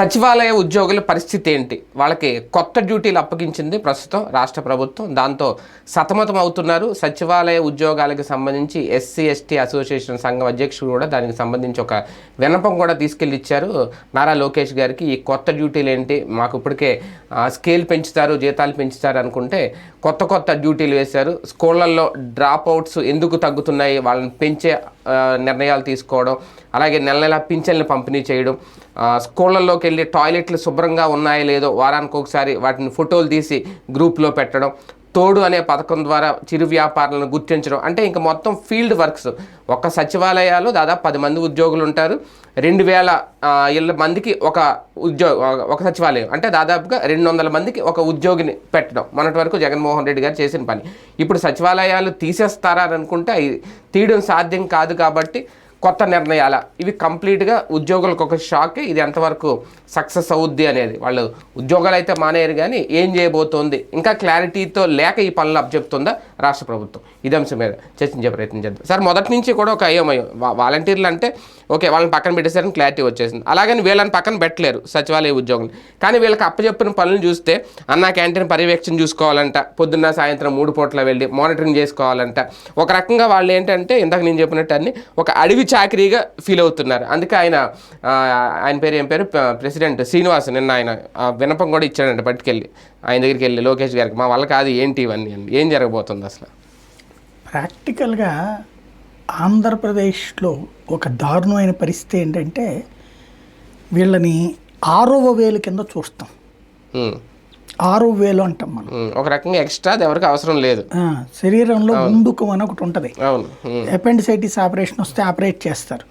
సచివాలయ ఉద్యోగుల పరిస్థితి ఏంటి? వాళ్ళకి కొత్త డ్యూటీలు అప్పగించింది ప్రస్తుతం రాష్ట్ర ప్రభుత్వం. దాంతో సతమతం అవుతున్నారు. సచివాలయ ఉద్యోగాలకు సంబంధించి ఎస్సీ ఎస్టీ అసోసియేషన్ సంఘం అధ్యక్షుడు కూడా దానికి సంబంధించి ఒక విన్నపం కూడా తీసుకెళ్ళి ఇచ్చారు నారా లోకేష్ గారికి ఈ కొత్త డ్యూటీలు ఏంటి? మాకు ఇప్పటికే స్కేల్ పెంచుతారు జీతాలు పెంచుతారు అనుకుంటే కొత్త కొత్త డ్యూటీలు వేశారు. స్కూళ్ళల్లో డ్రాప్ అవుట్స్ ఎందుకు తగ్గుతున్నాయి? వాళ్ళని పెంచే నిర్ణయాలు తీసుకోవడం అలాగే నెల నెల పింఛన్లు పంపిణీ చేయడం స్కూళ్ళల్లోకి వెళ్ళి టాయిలెట్లు శుభ్రంగా ఉన్నాయో లేదో వారానికి ఒకసారి వాటిని ఫోటోలు తీసి గ్రూప్లో పెట్టడం తోడు అనే పథకం ద్వారా చిరు వ్యాపారాలను గుర్తించడం అంటే ఇంకా మొత్తం ఫీల్డ్ వర్క్స్. ఒక సచివాలయాలు దాదాపు పది మంది ఉద్యోగులు ఉంటారు. రెండు వేల ఇళ్ళ మందికి ఒక ఉద్యోగ ఒక సచివాలయం అంటే దాదాపుగా రెండు వందల మందికి ఒక ఉద్యోగిని పెట్టడం. మొన్నటి వరకు జగన్మోహన్ రెడ్డి గారు చేసిన పని. ఇప్పుడు సచివాలయాలు తీసేస్తారా అనుకుంటే తీయడం సాధ్యం కాదు కాబట్టి కొత్త నిర్ణయాల. ఇవి కంప్లీట్గా ఉద్యోగులకు ఒక షాక్ ఇది ఎంతవరకు సక్సెస్ అవుద్ది అనేది. వాళ్ళు ఉద్యోగాలు అయితే మానేయరు కానీ ఏం చేయబోతోంది? ఇంకా క్లారిటీతో లేక ఈ పనులు అప్పచెప్తుందా రాష్ట్ర ప్రభుత్వం? ఇది అంశం మీద చర్చించే ప్రయత్నం చేద్దాం. సార్ మొదటి నుంచి కూడా ఒక అయోమయం. వాలంటీర్లు అంటే ఓకే వాళ్ళని పక్కన పెట్టేసరికి క్లారిటీ వచ్చేసింది. అలాగని వీళ్ళని పక్కన పెట్టలేరు సచివాలయ ఉద్యోగులు. కానీ వీళ్ళకి అప్పచెప్పిన పనులు చూస్తే అన్న క్యాంటీన్ పర్యవేక్షణ చూసుకోవాలంట పొద్దున్న సాయంత్రం మూడు పూట్ల వెళ్ళి మానిటరింగ్ చేసుకోవాలంట. ఒక రకంగా వాళ్ళు ఏంటంటే ఇందాక నేను చెప్పినట్టు అన్ని ఒక అడవి చాకరీగా ఫీల్ అవుతున్నారు. అందుకే ఆయన ఆయన పేరు ఏం పేరు? ప్రెసిడెంట్ శ్రీనివాస్ నిన్న ఆయన వినపం కూడా ఇచ్చాడంట పట్టుకెళ్ళి. ఆయన దగ్గరికి వెళ్ళి లోకేష్ గారికి మా వల్ల కాదు ఏంటి ఇవన్నీ? అని. ఏం జరగబోతుంది అసలు? ప్రాక్టికల్గా ఆంధ్రప్రదేశ్లో ఒక దారుణమైన పరిస్థితి ఏంటంటే వీళ్ళని ఆరవ వేలు కింద చూస్తాం. ఆరో వేలు అంటాం మనం. ఒక రకంగా ఎక్స్ట్రా ఎవరికి అవసరం లేదు. శరీరంలో ముందుకు అని ఒకటి ఉంటుంది. అపెండిసైటిస్ ఆపరేషన్ వస్తే ఆపరేట్ చేస్తారు.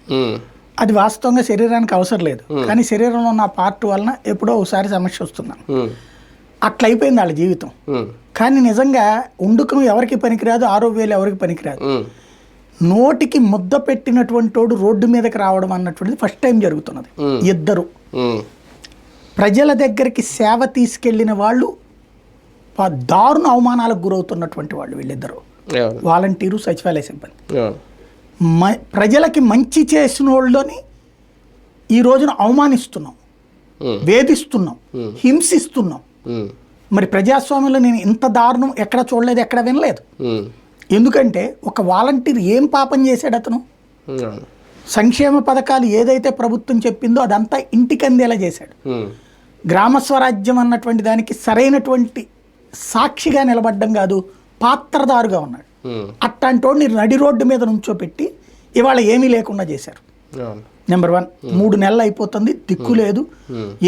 అది వాస్తవంగా శరీరానికి అవసరం లేదు. కానీ శరీరంలో ఉన్న పార్ట్ వలన ఎప్పుడో ఒకసారి సమస్య వస్తున్నాను ఉమ్, అట్లా అయిపోయింది వాళ్ళ జీవితం. కానీ నిజంగా ఉండుకం ఎవరికి పనికిరాదు ఆరో వేలు ఎవరికి పనికిరాదు. నోటికి ముద్ద పెట్టినటువంటి వాడు రోడ్డు మీదకి రావడం అన్నటువంటిది ఫస్ట్ టైం జరుగుతున్నది. ఇద్దరు. ప్రజల దగ్గరికి సేవ తీసుకెళ్ళిన వాళ్ళు దారుణ అవమానాలకు గురవుతున్నటువంటి వాళ్ళు వీళ్ళిద్దరు. వాలంటీరు సచివాలయ సిబ్బంది. మ ప్రజలకి మంచి చేసిన వాళ్ళని ఈ రోజున అవమానిస్తున్నాం. వేధిస్తున్నాం. హింసిస్తున్నాం. మరి ప్రజాస్వామ్యంలో నేను ఇంత దారుణం ఎక్కడ చూడలేదు ఎక్కడ వినలేదు. ఎందుకంటే ఒక వాలంటీర్ ఏం పాపం చేశాడు అతను? సంక్షేమ పథకాలు ఏదైతే ప్రభుత్వం చెప్పిందో అదంతా ఇంటికి అందేలా చేశాడు. గ్రామ స్వరాజ్యం అన్నటువంటి దానికి సరైనటువంటి సాక్షిగా నిలబడ్డం కాదు పాత్రదారుగా ఉన్నాడు. అట్లాంటి వాడిని నడి రోడ్డు మీద నుంచోపెట్టి ఇవాళ ఏమీ లేకుండా చేశారు. నెంబర్ వన్ మూడు నెలలు అయిపోతుంది దిక్కు లేదు.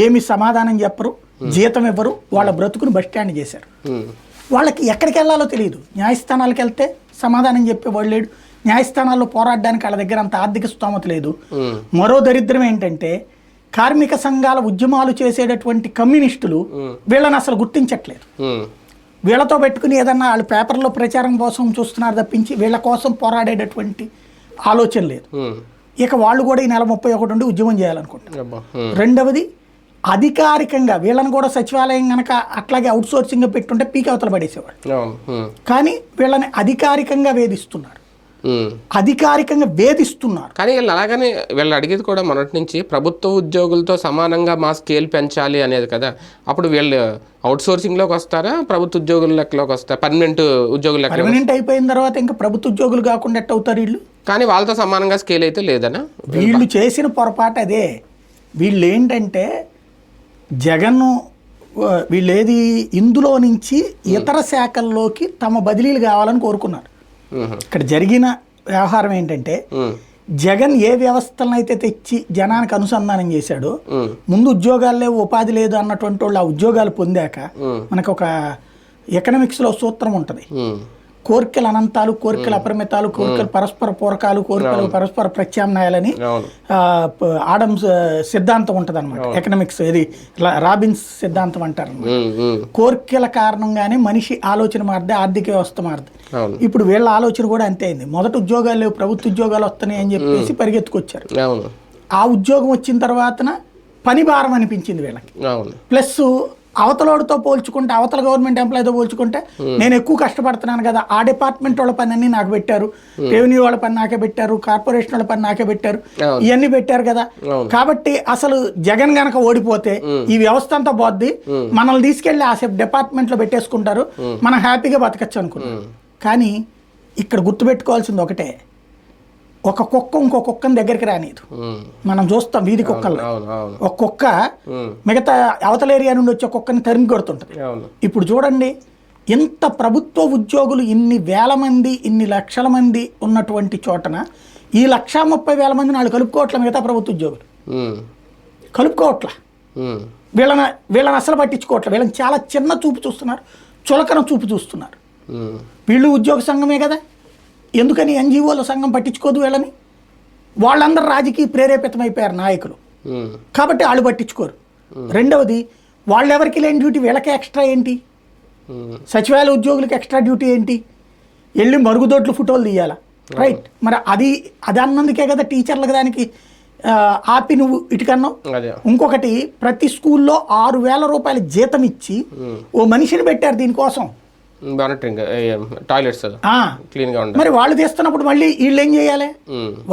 ఏమి సమాధానం చెప్పరు జీతం ఇవ్వరు వాళ్ళ బ్రతుకుని బస్ స్టాండ్ చేశారు. వాళ్ళకి ఎక్కడికి వెళ్ళాలో తెలియదు. న్యాయస్థానాలకు వెళ్తే సమాధానం చెప్పేవాడు లేడు. న్యాయస్థానాల్లో పోరాడడానికి వాళ్ళ దగ్గర అంత ఆర్థిక స్తోమత లేదు. మరో దరిద్రం ఏంటంటే కార్మిక సంఘాల ఉద్యమాలు చేసేటటువంటి కమ్యూనిస్టులు వీళ్ళని అసలు గుర్తించట్లేదు. వీళ్ళతో పెట్టుకుని ఏదన్నా వాళ్ళు పేపర్లో ప్రచారం కోసం చూస్తున్నారు తప్పించి వీళ్ళ కోసం పోరాడేటటువంటి ఆలోచన లేదు. ఇక వాళ్ళు కూడా ఈ నెల ముప్పై ఒకటి నుండి ఉద్యమం ఉమ్, రెండవది అధికారికంగా వీళ్ళని కూడా సచివాలయం కనుక అట్లాగే అవుట్ సోర్సింగ్ పెట్టుంటే పీక్ అవతల పడేసేవాళ్ళు. కానీ వీళ్ళని అధికారికంగా వేధిస్తున్నారు. అధికారికంగా వేధిస్తున్నారు. కానీ వీళ్ళు అలాగనే వీళ్ళు అడిగేది కూడా మొదటి నుంచి ప్రభుత్వ ఉద్యోగులతో సమానంగా మా స్కేల్ పెంచాలి అనేది కదా. అప్పుడు వీళ్ళు అవుట్ సోర్సింగ్లోకి వస్తారా? ప్రభుత్వ ఉద్యోగుల లెక్కలోకి వస్తారా? పర్మనెంట్ ఉద్యోగుల పర్మనెంట్ అయిపోయిన తర్వాత ఇంకా ప్రభుత్వ ఉద్యోగులు కాకుండా ఎట్ట అవుతారు వీళ్ళు? కానీ వాళ్ళతో సమానంగా స్కేల్ అయితే లేదనా? వీళ్ళు చేసిన పొరపాటు అదే. వీళ్ళు ఏంటంటే జగన్ వీళ్ళు ఏది ఇందులో నుంచి ఇతర శాఖల్లోకి తమ బదిలీలు కావాలని కోరుకున్నారు. ఇక్కడ జరిగిన వ్యవహారం ఏంటంటే జగన్ ఏ వ్యవస్థలను అయితే తెచ్చి జనానికి అనుసంధానం చేశాడో ముందు ఉద్యోగాలు లేవు ఉపాధి లేదు అన్నటువంటి వాళ్ళు ఆ ఉద్యోగాలు పొందాక మనకు ఒక ఎకనామిక్స్లో సూత్రం ఉంటుంది. కోరికల అనంతాలు కోరికల అపరిమితాలు కోరికలు పరస్పర పూరకాలు కోరికలు పరస్పర ప్రత్యామ్నాయాలని అవును. ఆ, ప- ఆడమ్స్ ఆ, సిద్ధాంతం ఉంటుంది అనమాట ఎకనామిక్స్ ఇది రాబిన్స్ సిద్ధాంతం అంటారు కోరికల కారణంగానే మనిషి ఆలోచన మారదే ఆర్థిక వ్యవస్థ మారదు. అవును. ఇప్పుడు వీళ్ళ ఆలోచన కూడా అంతే అయింది. మొదట ఉద్యోగాలు లేవు ప్రభుత్వ ఉద్యోగాలు వస్తున్నాయి అని చెప్పేసి పరిగెత్తుకొచ్చారు. ఆ ఉద్యోగం వచ్చిన తర్వాతన పని భారం అనిపించింది వీళ్ళకి. ప్లస్ అవతలోడితో పోల్చుకుంటే అవతల గవర్నమెంట్ ఎంప్లాయీతో పోల్చుకుంటే నేను ఎక్కువ కష్టపడుతున్నాను కదా. ఆ డిపార్ట్మెంట్ వాళ్ళ పని అన్ని నాకు పెట్టారు. రెవెన్యూ వాళ్ళ పని నాకే పెట్టారు. కార్పొరేషన్ వాళ్ళ పని నాకే పెట్టారు. ఇవన్నీ పెట్టారు కదా. కాబట్టి అసలు జగన్ గనక ఓడిపోతే ఈ వ్యవస్థ అంతా పోద్ది. మనల్ని తీసుకెళ్ళి ఆ డిపార్ట్మెంట్లో పెట్టేసుకుంటారు. మనం హ్యాపీగా బతకచ్చు అనుకున్నాం. కానీ ఇక్కడ గుర్తుపెట్టుకోవాల్సింది ఒకటే. ఒక కుక్క ఇంకో కుక్కని దగ్గరికి రానిది మనం చూస్తాం వీధి కుక్కల్లో ఒక కుక్క మిగతా అవతల ఏరియా నుండి వచ్చే కుక్కని తరిమి కొడుతుంటది. ఇప్పుడు చూడండి ఇంత ప్రభుత్వ ఉద్యోగులు ఇన్ని వేల మంది ఇన్ని లక్షల మంది ఉన్నటువంటి చోటన ఈ లక్షా ముప్పై వేల మంది వాళ్ళు కలుపుకోవట్ల మిగతా ప్రభుత్వ ఉద్యోగులు? కలుపుకోవట్ల? వీళ్ళని వీళ్ళని అసలు పట్టించుకోవట్లే? వీళ్ళని చాలా చిన్న చూపు చూస్తున్నారు చులకన చూపు చూస్తున్నారు. వీళ్ళు ఉద్యోగ సంఘమే కదా? ఎందుకని ఎన్జిఓల సంఘం పట్టించుకోదు వీళ్ళని? వాళ్ళందరూ రాజకీయ ప్రేరేపితమైపోయారు నాయకులు. కాబట్టి వాళ్ళు పట్టించుకోరు. రెండవది వాళ్ళెవరికి లేని డ్యూటీ వీళ్ళకి ఎక్స్ట్రా ఏంటి? సచివాలయ ఉద్యోగులకు ఎక్స్ట్రా డ్యూటీ ఏంటి? వెళ్ళి మరుగుదొడ్లు ఫోటోలు తీయాలా? రైట్. మరి అది అది అన్నందుకే కదా టీచర్లకు దానికి ఆపి నువ్వు ఇటుకన్నావు? ఇంకొకటి ప్రతి స్కూల్లో ఆరు వేల రూపాయల జీతం ఇచ్చి ఓ మనిషిని పెట్టారు దీనికోసం. మానిటరింగ్ టాయిలెట్స్ క్లీన్గా ఉండాలి. మరి వాళ్ళు తీస్తున్నప్పుడు మళ్ళీ వీళ్ళు ఏం చేయాలి?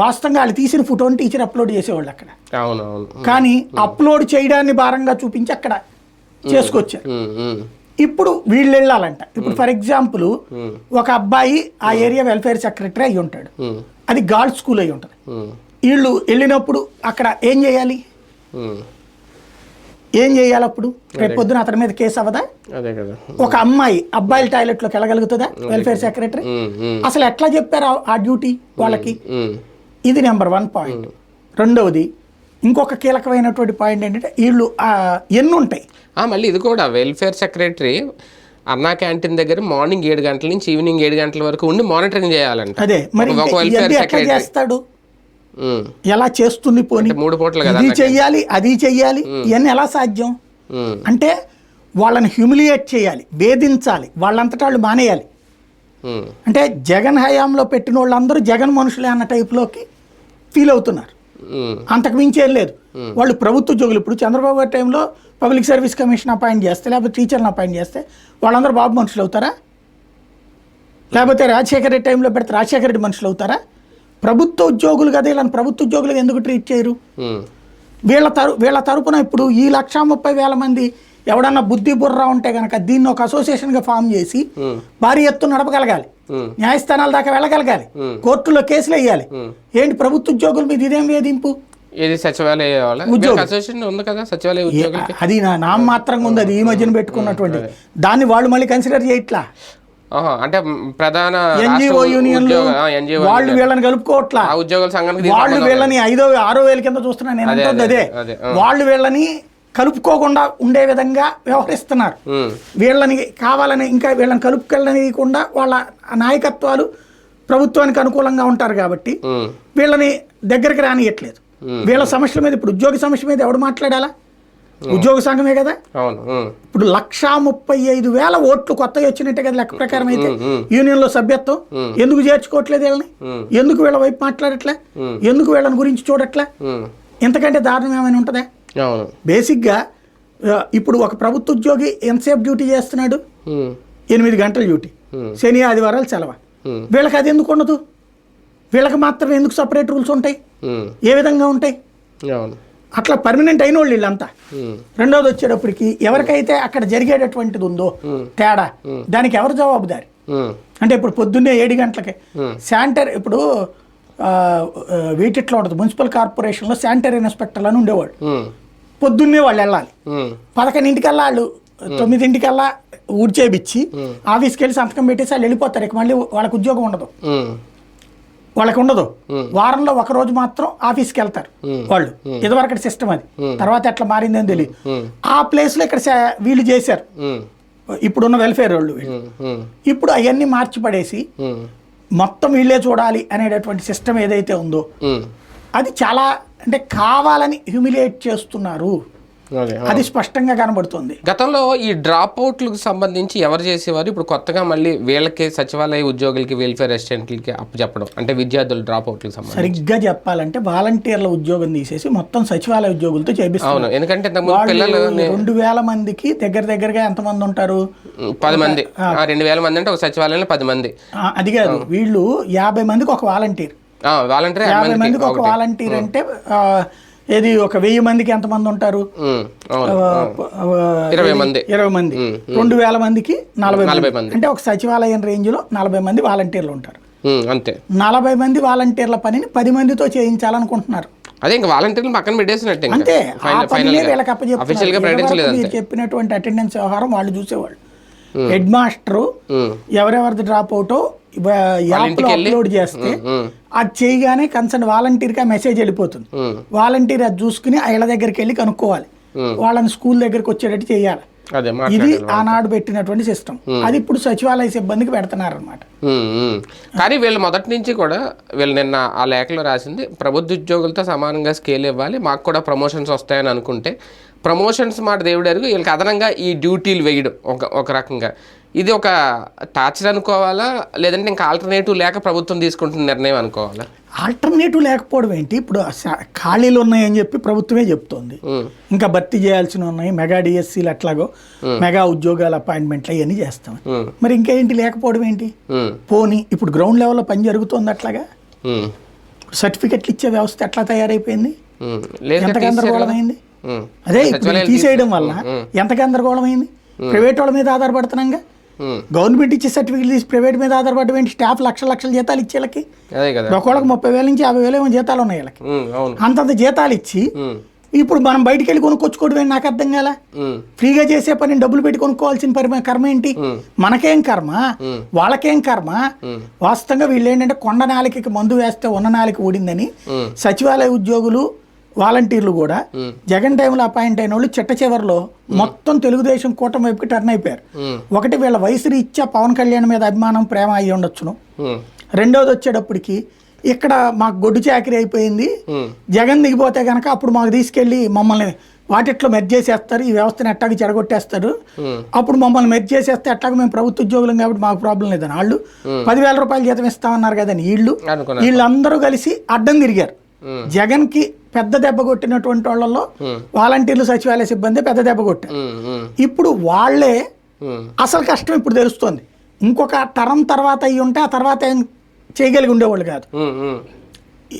వాస్తవంగా వాళ్ళు తీసిన ఫోటోని టీచర్ అప్లోడ్ చేసేవాళ్ళు అక్కడ. అవును అవును. కానీ అప్లోడ్ చేయడాన్ని భారంగా చూపించి అక్కడ చేసుకొచ్చారు. ఇప్పుడు వీళ్ళు వెళ్ళాలంట. ఇప్పుడు ఫర్ ఎగ్జాంపుల్ ఒక అబ్బాయి ఆ ఏరియా వెల్ఫేర్ సెక్రటరీ అయి ఉంటాడు. అది గర్ల్స్ స్కూల్ అయి ఉంటుంది. వీళ్ళు వెళ్ళినప్పుడు అక్కడ ఏం చేయాలి? ఏం చేయాలి అప్పుడు? రేపు పొద్దున అతని మీద కేసు అవ్వదా? ఒక అమ్మాయి అబ్బాయిల టాయిలెట్లోకి వెళ్ళగలుగుతుందా? వెల్ఫేర్ సెక్రటరీ అసలు ఎట్లా చెప్పారు ఆ- డ్యూటీ వాళ్ళకి? ఇది నెంబర్ వన్ పాయింట్ రెండవది ఇంకొక కీలకమైనటువంటి పాయింట్ ఏంటంటే వీళ్ళు ఎన్ని ఉంటాయి? ఆ, మళ్ళీ ఇది కూడా వెల్ఫేర్ సెక్రటరీ అన్నా క్యాంటీన్ దగ్గర మార్నింగ్ ఏడు గంటల నుంచి ఈవినింగ్ ఏడు గంటల వరకు ఉండి మానిటరింగ్ చేయాలంట. అదే మరి వెల్ఫేర్ సెక్రటరీ చేస్తాడు? ఎలా చేస్తుంది పోనీ? మూడు ఇది చెయ్యాలి అది చెయ్యాలి ఇవన్నీ ఎలా సాధ్యం? అంటే వాళ్ళని హ్యూమిలియేట్ చేయాలి వేధించాలి వాళ్ళంతటా వాళ్ళు మానేయాలి. అంటే జగన్ హయాంలో పెట్టిన వాళ్ళందరూ జగన్ మనుషులే అన్న టైప్లోకి ఫీల్ అవుతున్నారు. అంతకు మించి ఏం లేదు. వాళ్ళు ప్రభుత్వ ఉద్యోగులు ఇప్పుడు చంద్రబాబు గారి టైంలో పబ్లిక్ సర్వీస్ కమిషన్ అపాయింట్ చేస్తే లేకపోతే టీచర్ని అపాయింట్ చేస్తే వాళ్ళందరూ బాబు మనుషులు అవుతారా? లేకపోతే రాజశేఖర రెడ్డి టైంలో పెడితే రాజశేఖర రెడ్డి మనుషులు అవుతారా? ప్రభుత్వ ఉద్యోగులు కదా వీళ్ళని ప్రభుత్వ ఉద్యోగులుగా ఎందుకు ట్రీట్ చేయరు? వీళ్ళ తరు వీళ్ళ తరపున ఇప్పుడు ఈ లక్షా ముప్పై వేల మంది ఎవడన్నా బుద్ధి బుర్ర ఉంటే కనుక దీన్ని ఒక అసోసియేషన్గా ఫామ్ చేసి భారీ ఎత్తున నడపగలగాలి. న్యాయస్థానాల దాకా వెళ్ళగలగాలి. కోర్టులో కేసులు వేయాలి. ఏంటి ప్రభుత్వ ఉద్యోగుల మీద ఇదేం వేధింపు? ఇది సచివాలయ వాళ్ళ ఉద్యోగి. అసోసియేషన్ ఉంది కదా సచివాలయ ఉద్యోగులకి? అది నా నామ మాత్రంగా ఉంది అది ఈ మధ్యన పెట్టుకున్నటువంటి దాన్ని వాళ్ళు మళ్ళీ కన్సిడర్ చేయట్లా? అంటే ప్రధాన ఎన్జిఓ యూనియన్లు వాళ్ళు వీళ్ళని కలుపుకోవట్లా. ఉద్యోగుల సంఘానికి వాళ్ళు వీళ్ళని ఐదో ఆరో వేల కింద చూస్తున్నా నేను అంటుంది అదే. వాళ్ళు వీళ్ళని కలుపుకోకుండా ఉండే విధంగా వ్యవహరిస్తున్నారు. వీళ్ళని కావాలని ఇంకా వీళ్ళని కలుపుకెళ్ళనీయకుండా వాళ్ళ నాయకత్వాలు ప్రభుత్వానికి అనుకూలంగా ఉంటారు కాబట్టి వీళ్ళని దగ్గరికి రానియట్లేదు. వీళ్ళ సమస్యల మీద ఇప్పుడు ఉద్యోగ సమస్య మీద ఎవడు మాట్లాడాలా? ఉద్యోగ సంఘమే కదా? ఇప్పుడు లక్షా ముప్పై ఐదు వేల ఓట్లు కొత్తగా వచ్చినట్టే కదా లెక్క ప్రకారం అయితే. యూనియన్లో సభ్యత్వం. ఎందుకు చేర్చుకోవట్లేదు వీళ్ళని? ఎందుకు వీళ్ళ వైపు మాట్లాడట్లే? ఎందుకు వీళ్ళని గురించి చూడట్లే? ఉమ్, ఎంతకంటే దారుణం ఏమైనా ఉంటుందా? బేసిక్గా ఇప్పుడు ఒక ప్రభుత్వ ఉద్యోగి ఎంతసేపు డ్యూటీ చేస్తున్నాడు? ఎనిమిది గంటల డ్యూటీ. శని ఆదివారాలు సెలవు. వీళ్ళకి అది ఎందుకు ఉండదు? వీళ్ళకి మాత్రం ఎందుకు సపరేట్ రూల్స్ ఉంటాయి? ఏ విధంగా ఉంటాయి? అట్లా పర్మనెంట్ అయిన వాళ్ళు వీళ్ళంతా. ఉమ్, రెండవది వచ్చేటప్పటికి ఎవరికైతే అక్కడ జరిగేటటువంటిది ఉందో తేడా దానికి ఎవరు జవాబుదారి? అంటే ఇప్పుడు పొద్దున్నే ఏడు గంటలకి. శానిటరీ ఇప్పుడు వీటిట్లో ఉంటుంది మున్సిపల్ కార్పొరేషన్లో శానిటరీ ఇన్స్పెక్టర్లు అని ఉండేవాళ్ళు. ఉమ్, పొద్దున్నే వాళ్ళు వెళ్ళాలి. పదకొండింటికల్లా వాళ్ళు తొమ్మిదింటికల్లా ఊడ్చేపిచ్చి ఆఫీస్కి వెళ్ళి సంతకం పెట్టేసి వాళ్ళు వెళ్ళిపోతారు ఇక మళ్ళీ వాళ్ళకి ఉద్యోగం ఉండదు. వాళ్ళకి ఉండదు. వారంలో ఒక రోజు మాత్రం ఆఫీస్కి వెళ్తారు వాళ్ళు. ఇదివరకటి సిస్టమ్ అది. తర్వాత ఎట్లా మారిందని తెలియదు ఆ ప్లేస్లో ఇక్కడ వీళ్ళు చేశారు. ఇప్పుడున్న వెల్ఫేర్ వాళ్ళు ఇప్పుడు అవన్నీ మార్చి పడేసి మొత్తం వీళ్ళే చూడాలి అనేటటువంటి సిస్టమ్ ఏదైతే ఉందో అది చాలా అంటే కావాలని హ్యూమిలియేట్ చేస్తున్నారు. అదే స్పష్టంగా కనబడుతుంది. గతంలో ఈ డ్రాప్ అవుట్లకు సంబంధించి ఎవరు చేసేవారు? ఇప్పుడు కొత్తగా మళ్ళీ వీళ్ళకి సచివాలయ ఉద్యోగులకి వెల్ఫేర్ అసిస్టెంట్లకి అప్పు చెప్పడం అంటే విద్యార్థులు డ్రాప్ అవుట్లకు సంబంధించి. సరిగ్గా చెప్పాలంటే వాలంటీర్ల ఉద్యోగం తీసేసి మొత్తం సచివాలయ ఉద్యోగులతో చేపిస్తారు అవును ఎందుకంటే ఇంతకుముందు పిల్లలు రెండు వేల మందికి దగ్గర దగ్గరగా ఎంతమంది ఉంటారు? పది మంది. ఆ, రెండు వేల మంది అంటే ఒక సచివాలయంలో పది మంది. అది కాదు వీళ్ళు యాభై మందికి ఒక వాలంటీర్. వాలంటీర్ యాభై మందికి ఒక వాలంటీర్ అంటే ఏది ఒక వెయ్యి మందికి ఎంతమంది ఉంటారు? ఇరవై మంది. ఇరవై మంది. రెండు వేల మందికి నలభై మంది. అంటే ఒక సచివాలయం రేంజ్లో నలభై మంది వాలంటీర్లు ఉంటారు. అంతే. నలభై మంది వాలంటీర్ల పనిని పది మందితో చేయించాలనుకుంటున్నారు. అదే ఇంకా వాలంటీర్లు పక్కన పెట్టేసినట్టు అంతే. వీళ్ళకి చెప్పినటువంటి అటెండెన్స్ వ్యవహారం వాళ్ళు చూసేవాళ్ళు. హెడ్ మాస్టరు ఎవరెవరిది డ్రాప్ అవుటో యాప్లో అప్లోడ్ చేస్తే అది చేయగానే కన్సర్న్ వాలంటీర్కి ఆ మెసేజ్ వెళ్ళిపోతుంది. వాలంటీర్ అది చూసుకుని ఆ ఇళ్ళ దగ్గరికి వెళ్ళి కనుక్కోవాలి. వాళ్ళని స్కూల్ దగ్గరికి వచ్చేటట్టు చేయాలి. అదే ఇది ఆనాడు పెట్టినటువంటి సిస్టమ్ అది ఇప్పుడు సచివాలయ సిబ్బందికి పెడుతున్నారు అనమాట. కానీ వీళ్ళు మొదటి నుంచి కూడా వీళ్ళు నిన్న ఆ లేఖలో రాసింది ప్రభుత్వ ఉద్యోగులతో సమానంగా స్కేల్ ఇవ్వాలి మాకు కూడా ప్రమోషన్స్ వస్తాయని అనుకుంటే ప్రమోషన్స్ మాట దేవుడు అరుగు వీళ్ళకి అదనంగా ఈ డ్యూటీలు వేయడం ఒక ఒక రకంగా. ఇది ఒక టార్చర్ అనుకోవాలా? లేదంటే ఇంకా ఆల్టర్నేటివ్ లేక ప్రభుత్వం తీసుకుంటున్న నిర్ణయం అనుకోవాలా? ఆల్టర్నేటివ్ లేకపోవడం ఏంటి? ఇప్పుడు ఖాళీలు ఉన్నాయని చెప్పి ప్రభుత్వమే చెప్తోంది. ఇంకా భర్తీ చేయాల్సిన ఉన్నాయి. మెగా డిఎస్సీలు అట్లాగో మెగా ఉద్యోగాల అపాయింట్మెంట్లు అవన్నీ చేస్తాం. మరి ఇంకేంటి లేకపోవడం ఏంటి? పోనీ ఇప్పుడు గ్రౌండ్ లెవెల్లో పని జరుగుతోంది అట్లాగా? సర్టిఫికెట్లు ఇచ్చే వ్యవస్థ ఎట్లా తయారైపోయింది? ఎంత కదా, తీసేశారు గందరగోళం కదా. అయింది ఉమ్. అదే తీసేయడం వల్ల ఎంత గందరగోళం అయింది ప్రైవేట్ వాళ్ళ మీద ఆధారపడుతున్నాగా. గవర్నమెంట్ ఇచ్చే సర్టిఫికెట్ తీసి ప్రైవేట్ మీద ఆధారపడడం ఏంటి? స్టాఫ్ లక్షల లక్షల జీతాలు ఇచ్చే వాళ్ళకి ఒకళ్ళకి ముప్పై వేల నుంచి యాభై వేలు ఏమో జీతాలు ఉన్నాయి వీళ్ళకి. అంతంత జీతాలు ఇచ్చి ఇప్పుడు మనం బయటికి వెళ్ళి కొనుక్కొచ్చుకోవడం నాకు అర్థం కాల? ఫ్రీగా చేసే పని డబ్బులు పెట్టి కొనుక్కోవాల్సిన పరి కర్మ ఏంటి? మనకేం కర్మ? వాళ్ళకేం కర్మ? వాస్తవంగా వీళ్ళు ఏంటంటే కొండ నాలికకి మందు వేస్తే ఉన్న నాలిక ఊడిందని. సచివాలయ ఉద్యోగులు వాలంటీర్లు కూడా జగన్ టైంలో అపాయింట్ అయిన వాళ్ళు చిట్ట చివరిలో మొత్తం తెలుగుదేశం కూటమి వైపుకి టర్న్ అయిపోయారు. ఒకటి వీళ్ళ వయసు రీత్యా పవన్ కళ్యాణ్ మీద అభిమానం ప్రేమ అయ్యి ఉండొచ్చును. రెండోది వచ్చేటప్పటికి ఇక్కడ మాకు గొడ్డు చాకరీ అయిపోయింది. జగన్ దిగిపోతే కనుక అప్పుడు మాకు తీసుకెళ్ళి మమ్మల్ని వాటిట్లో మెర్జ్ చేసేస్తారు ఈ వ్యవస్థను ఎట్టాగ చెడగొట్టేస్తారు. అప్పుడు మమ్మల్ని మెర్జ్ చేసేస్తే ఎట్టాగ మేము ప్రభుత్వ ఉద్యోగులం కాబట్టి మాకు ప్రాబ్లం లేదని. వాళ్ళు పదివేల రూపాయలు జీతం ఇస్తామన్నారు కదని వీళ్ళు. వీళ్ళందరూ కలిసి అడ్డం తిరిగారు. జగన్కి పెద్ద దెబ్బ కొట్టినటువంటి వాళ్ళలో వాలంటీర్లు సచివాలయ సిబ్బంది పెద్ద దెబ్బ కొట్టారు. ఇప్పుడు వాళ్ళే అసలు కష్టం ఇప్పుడు తెలుస్తుంది. ఇంకొక తరం తర్వాత అయ్యి ఉంటే ఆ తర్వాత ఏం చేయగలిగి ఉండేవాళ్ళు కాదు.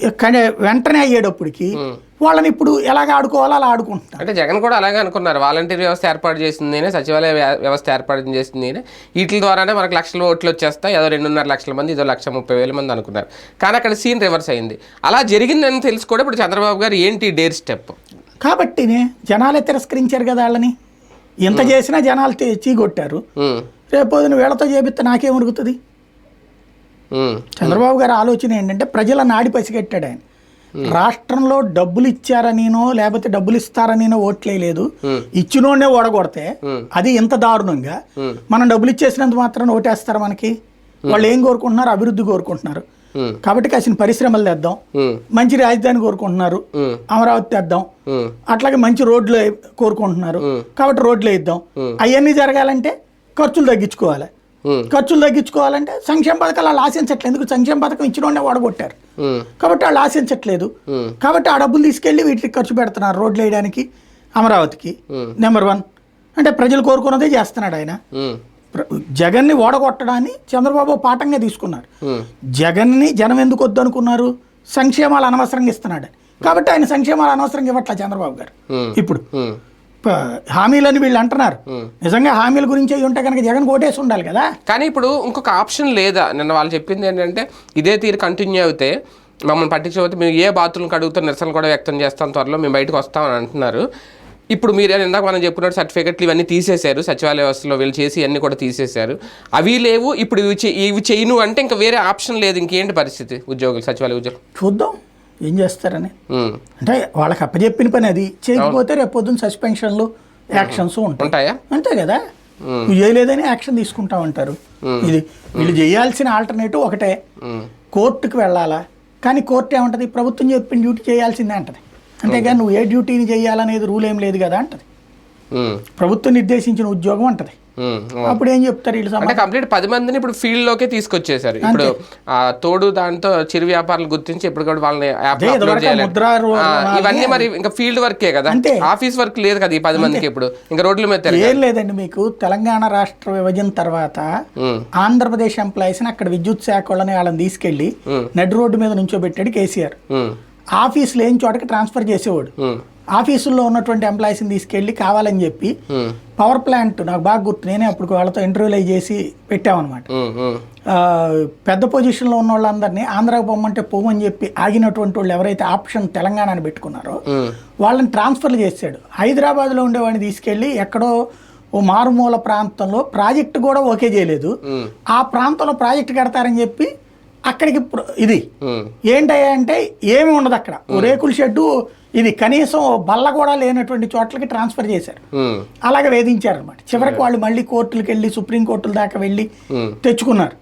కానీ వెంటనే అయ్యేటప్పటికి వాళ్ళని ఇప్పుడు ఎలాగ ఆడుకోవాలో అలా ఆడుకుంటున్నారు. అంటే జగన్ కూడా అలాగే అనుకున్నారు. వాలంటీర్ వ్యవస్థ ఏర్పాటు చేసింది సచివాలయ వ్య- వ్యవస్థ ఏర్పాటు చేసింది వీటి ద్వారానే మనకు లక్షల ఓట్లు వచ్చేస్తాయి. ఏదో రెండున్నర లక్షల మంది ఇదో లక్ష ముప్పై వేల మంది అనుకున్నారు. కానీ అక్కడ సీన్ రివర్స్ అయింది. అలా జరిగిందని తెలిసి కూడా ఇప్పుడు చంద్రబాబు గారు ఏంటి డేర్ స్టెప్? కాబట్టినే జనాలే తిరస్కరించారు కదా వాళ్ళని. ఎంత చేసినా జనాలు చీగొట్టారు. రేపు వీళ్ళతో చేపిస్తే నాకేం ఉరుగుతుంది చంద్రబాబు గారి ఆలోచన ఏంటంటే ప్రజల నాడి పసిగట్టాడు ఆయన. రాష్ట్రంలో డబ్బులు ఇచ్చారనినో లేకపోతే డబ్బులు ఇస్తారనినో ఓట్లేదు ఇచ్చినోడే ఓడగొడితే అది ఇంత దారుణంగా మనం డబ్బులు ఇచ్చేసినంత మాత్రం ఓటేస్తారు మనకి. వాళ్ళు ఏం కోరుకుంటున్నారు? అభివృద్ధి కోరుకుంటున్నారు. కాబట్టి కాసిన పరిశ్రమలు తెద్దాం. మంచి రాజధాని కోరుకుంటున్నారు. అమరావతి తెద్దాం. అట్లాగే మంచి రోడ్లు కోరుకుంటున్నారు. కాబట్టి రోడ్లు వేద్దాం. అవన్నీ జరగాలంటే ఖర్చులు తగ్గించుకోవాలి. ఖర్చులు తగ్గించుకోవాలంటే సంక్షేమ పథకాలు వాళ్ళు ఆశించట్లేదు ఎందుకు? సంక్షేమ పథకం ఇచ్చిన ఓడగొట్టారు కాబట్టి వాళ్ళు ఆశించట్లేదు కాబట్టి ఆ డబ్బులు తీసుకెళ్ళి వీటికి ఖర్చు పెడుతున్నారు రోడ్లు వేయడానికి అమరావతికి. నెంబర్ వన్ అంటే ప్రజలు కోరుకున్నదే చేస్తున్నాడు ఆయన. జగన్ని ఓడగొట్టడాన్ని చంద్రబాబు పాఠంగా తీసుకున్నారు జగన్ని జనం ఎందుకు వద్దు అనుకున్నారు సంక్షేమాలు అనవసరంగా ఇస్తున్నాడు. కాబట్టి ఆయన సంక్షేమాలు అనవసరంగా ఇవ్వట్లే చంద్రబాబు గారు. ఇప్పుడు హామీలని వీళ్ళు అంటున్నారు. నిజంగా హామీల గురించి అయి ఉంటే కనుక జగన్ ఓటేసి ఉండాలి కదా? కానీ ఇప్పుడు ఇంకొక ఆప్షన్ లేదా? నిన్న వాళ్ళు చెప్పింది ఏంటంటే ఇదే తీరు కంటిన్యూ అవుతే మమ్మల్ని పట్టించకపోతే మేము ఏ బాత్రూమ్కి అడుగుతూ నిరసన కూడా వ్యక్తం చేస్తాం త్వరలో మేము బయటకు వస్తామని అంటున్నారు. ఇప్పుడు మీరు ఇందాక మనం చెప్పుకున్నట్టు సర్టిఫికెట్లు ఇవన్నీ తీసేశారు సచివాలయ వ్యవస్థలో వీళ్ళు చేసి ఇవన్నీ కూడా తీసేశారు. అవి లేవు ఇప్పుడు ఇవి చే- ఇవి చేయను అంటే ఇంకా వేరే ఆప్షన్ లేదు. ఇంకేంటి పరిస్థితి ఉద్యోగులు సచివాలయ ఉద్యోగులు చూద్దాం. ఏం చేస్తారని. అంటే వాళ్ళకి అప్పచెప్పిన పని అది. చేయకపోతే రేపు పొద్దున్న సస్పెన్షన్లు యాక్షన్స్ ఉంటాయి. అంతే కదా? నువ్వు చేయలేదని యాక్షన్ తీసుకుంటా ఉంటారు ఇది వీళ్ళు చేయాల్సిన ఆల్టర్నేటివ్ ఒకటే. కోర్టుకు వెళ్ళాలా? కానీ కోర్టు ఏమంటది? ప్రభుత్వం చెప్పిన డ్యూటీ చేయాల్సిందే అంటది. అంతేగాని నువ్వు ఏ డ్యూటీని చేయాలనేది రూల్ ఏం లేదు కదా అంటది. ప్రభుత్వం నిర్దేశించిన ఉద్యోగం అంటది. అప్పుడు ఏం చెప్తారు వీళ్ళు అంటే కంప్లీట్ పది మందిని ఇప్పుడు ఫీల్డ్ లోకే తీసుకొచ్చేసారు ఇప్పుడు తోడు దాంతో చిరు వ్యాపారాలు గుర్తించి ఇప్పుడు కూడా వాళ్ళని ఇవన్నీ మరి ఇంకా ఫీల్డ్ వర్కే కదా? అంతే. ఆఫీస్ వర్క్ లేదు కదా ఈ పది మందికి ఇప్పుడు? ఇంకా రోడ్ల మీద. ఏం లేదండి మీకు. తెలంగాణ రాష్ట్ర విభజన తర్వాత ఆంధ్రప్రదేశ్ ఎంప్లాయీస్ని అక్కడ విద్యుత్ శాఖ వాళ్ళని వాళ్ళని తీసుకెళ్ళి నడి రోడ్డు మీద నుంచోబెట్టాడు కేసీఆర్. ఆఫీస్ లేని చోటకి ట్రాన్స్ఫర్ చేసేవాడు. ఆఫీసుల్లో ఉన్నటువంటి ఎంప్లాయీస్ని తీసుకెళ్ళి కావాలని చెప్పి పవర్ ప్లాంట్ నాకు బాగా గుర్తు. నేనే అప్పుడు వాళ్ళతో ఇంటర్వ్యూలు అవి చేసి పెట్టామన్నమాట. పెద్ద పొజిషన్లో ఉన్న వాళ్ళందరినీ ఆంధ్రాకి పొమ్మంటే పోమని చెప్పి ఆగినటువంటి వాళ్ళు ఎవరైతే ఆప్షన్ తెలంగాణని పెట్టుకున్నారో వాళ్ళని ట్రాన్స్ఫర్లు చేశాడు. హైదరాబాద్లో ఉండేవాడిని తీసుకెళ్ళి ఎక్కడో ఓ మారుమూల ప్రాంతంలో ప్రాజెక్ట్ కూడా ఓకే చేయలేదు. ఆ ప్రాంతంలో ప్రాజెక్ట్ కడతారని చెప్పి అక్కడికి ఇది. ఏంటయ్యా అంటే ఏమి ఉండదు అక్కడ. రేకుల షెడ్డు ఇది కనీసం బల్ల కూడా లేనటువంటి చోట్లకి ట్రాన్స్ఫర్ చేశారు. అలాగే వేధించారు అనమాట చివరికి వాళ్ళు మళ్ళీ కోర్టులకు వెళ్ళి సుప్రీం కోర్టుల దాకా వెళ్ళి తెచ్చుకున్నారు.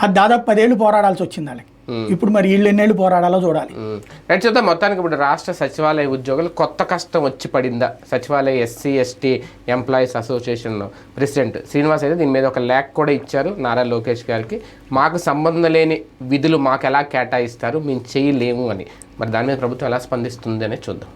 అది దాదాపు పదేళ్ళు పోరాడాల్సి వచ్చింది వాళ్ళకి. ఇప్పుడు మరి వీళ్ళు ఎన్నేళ్ళు పోరాడాలో చూడాలి. ఉమ్. రైట్ చూద్దాం. మొత్తానికి ఇప్పుడు రాష్ట్ర సచివాలయ ఉద్యోగులు కొత్త కష్టం వచ్చి పడిందా? సచివాలయ SC ST employees association president Srinivas అయితే దీని మీద ఒక ల్యాక్ కూడా ఇచ్చారు నారా లోకేష్ గారికి. మాకు సంబంధం లేని విధులు మాకు ఎలా కేటాయిస్తారు? మేము చేయలేము అని. మరి దాని మీద ప్రభుత్వం ఎలా స్పందిస్తుంది అనేది చూద్దాం.